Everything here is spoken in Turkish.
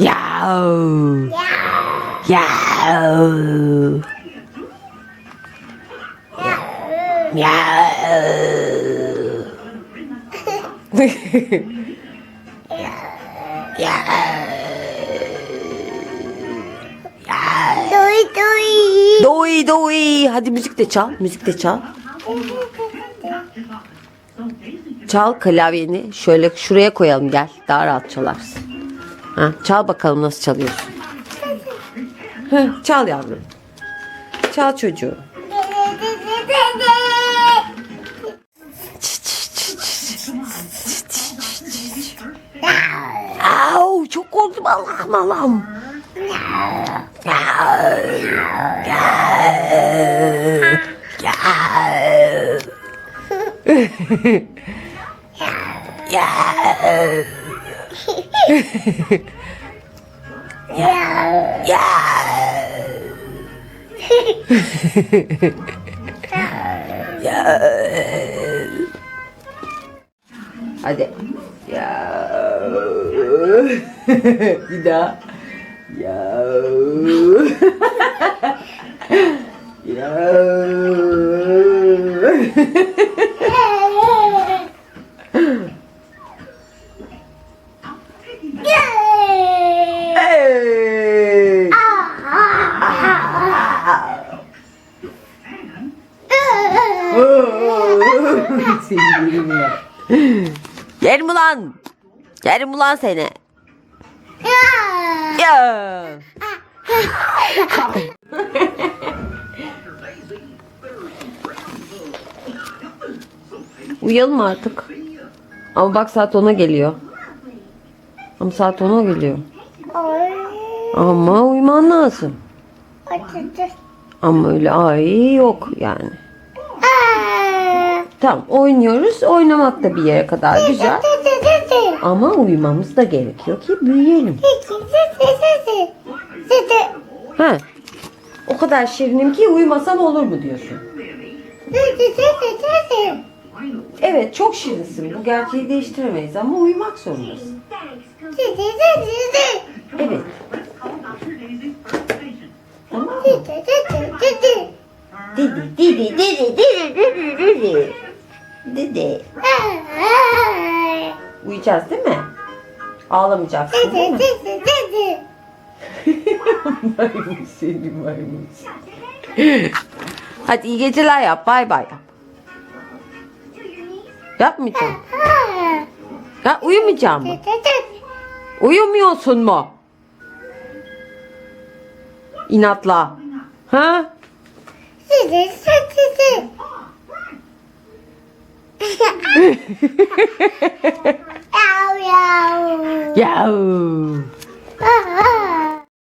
야우. 야우. 야우. 야우. 도이 도이. 도이 도이. 하디 뮤직 대차. 뮤직 대차. 어, Çal klavyeni. Şöyle şuraya koyalım gel. Daha rahat çalarsın. Ha, çal bakalım nasıl çalıyorsun. Heh, çal yavrum. Çal çocuğu. Au, çok korktum Allah'ım Allah'ım. Hadi. Ya. Bir daha. Ya. ya. Hey. Yerim ya. Yerim ulan. Yerim ulan seni. Ya. Uyuyalım artık? Ama bak saat 10'a geliyor. Ama saat 10'a geliyor. Ama uyuman lazım. Ama öyle ay yok yani. Tamam oynuyoruz. Oynamak da bir yere kadar güzel. Ama uyumamız da gerekiyor ki büyüyelim. Ha. O kadar şirinim ki uyumasam olur mu diyorsun? Evet çok şirinsin. Bu gerçeği değiştiremeyiz ama uyumak zorundasın. Evet. Tamam mı? Dedi, dedi, dedi, dedi, dedi, dedi. Dedi. Uyuyacağız değil mi? Ağlamayacaksın değil mi? maymun seni maymun. Hadi iyi geceler yap. Bay bay yap. Yapmayacağım. Ya uyumayacağım mı? Uyumuyorsun mu? İnatla. Ha? 啊哈啊哈哈哈